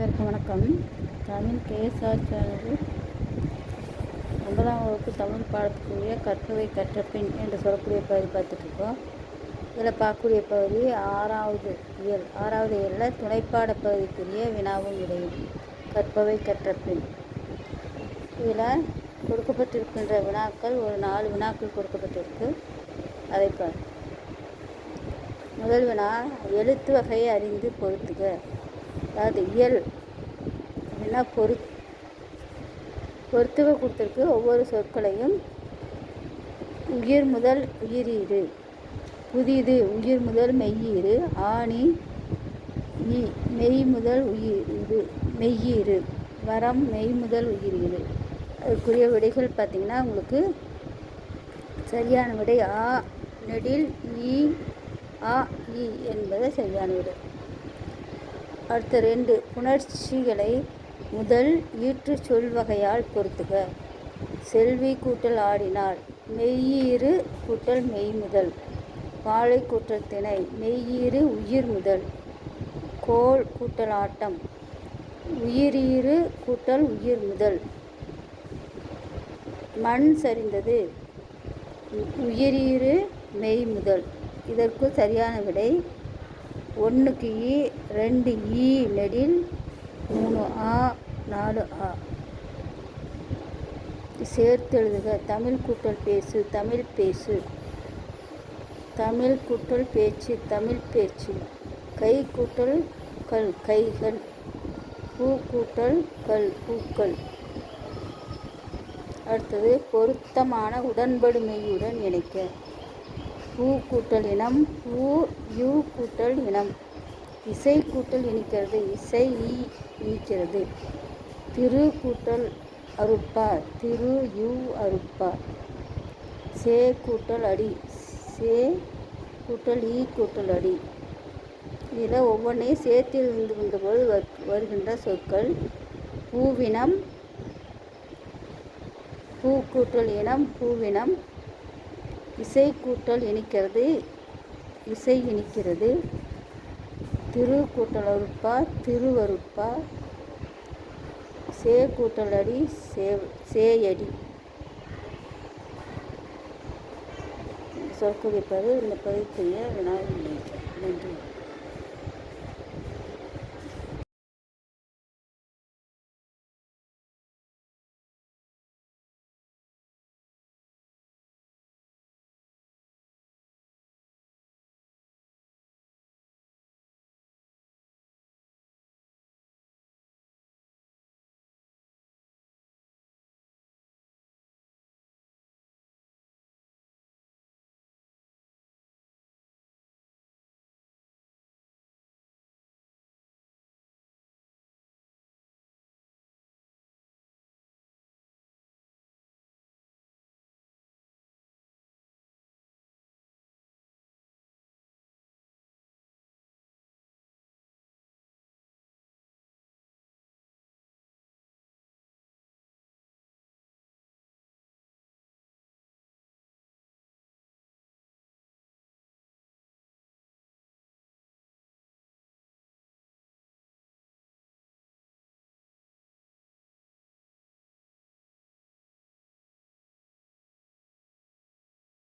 அனைவருக்கும் வணக்கம். தமிழ் கேஎஸ்ஆர் சேனலில் ஒன்பதாம் வகுப்பு தமிழ் பாடத்துக்குரிய கற்பவை கற்றப்பின் என்று சொல்லக்கூடிய பகுதி பார்த்துட்ருக்கோம். இதில் பார்க்கக்கூடிய பகுதி ஆறாவது இயல் ஆறாவது இயலில் துணைப்பாட பகுதிக்குரிய வினாவும் விடையும் கற்பவை கற்றப்பின் இதில் கொடுக்கப்பட்டிருக்கின்ற வினாக்கள் ஒரு நாலு வினாக்கள் கொடுக்கப்பட்டிருக்கு. அதை பார். முதல் வினா எழுத்து வகையை அறிந்து பொறுத்துக அதாவது இயல் அப்படின்னா பொரு பொருத்துவ கொடுத்துருக்கு ஒவ்வொரு சொற்களையும் உயிர் முதல் உயிரீடு. புதிது உயிர் முதல் மெய்யீடு. ஆணி ஈ மெய் முதல் உயிர் இது மெய்யீடு. வரம் மெய் முதல் உயிரீடு. அதுக்குரிய விடைகள் பார்த்திங்கன்னா உங்களுக்கு சரியான விடை ஆ நெடில் ஈ ஆ இ என்பது சரியான விடை. அடுத்த ரெண்டு புணர்ச்சிகளை முதல் ஈற்று சொல் வகையால் பொறுத்துக செல்வி கூட்டல் ஆடினாள் மெய்யீறு கூட்டல் மெய் முதல். வாழை கூட்டல் திணை மெய்யீறு உயிர் முதல். கோல் கூட்டல் ஆட்டம் உயிரீறு கூட்டல் உயிர் முதல். மண் சரிந்தது உயிரீறு மெய் முதல். இதற்கு சரியான விடை ஒன்றுக்கு இ ரெண்டு இ நெடில் மூணு ஆ நாலு ஆ. சேர்த்து எழுதுக. தமிழ் கூட்டல் பேசு தமிழ் பேசு. தமிழ் கூட்டல் பேச்சு தமிழ் பேச்சு. கை கூட்டல் கல் கைகள். பூ கூட்டல் கல் பூக்கள். அடுத்தது பொருத்தமான உடன்படுமையுடன் இணைக்க. ஊ கூட்டல் இனம் பூ யூ கூட்டல் இனம். இசை கூட்டல் இனிக்கிறது இசை ஈ இனிக்கிறது. திரு கூட்டல் அருட்பா திரு யூ அருட்பா. சே கூட்டல் அடி சே கூட்டல் ஈ கூட்டல் அடி. இதில் ஒவ்வொன்றையும் சேர்த்தில் இருந்து கொண்டபோது வருகின்ற சொற்கள். பூவினம் பூ கூட்டல் இனம் பூவினம் இசை கூட்டல் இனிக்கிறது இசை இனிக்கிறது திரு கூட்டல் அருட்பா திருவருட்பா சே கூட்டல் அடி சே சேயடி சொற்குறிப்பது இந்த பதிவுக்குரிய வினாவில் நன்றி.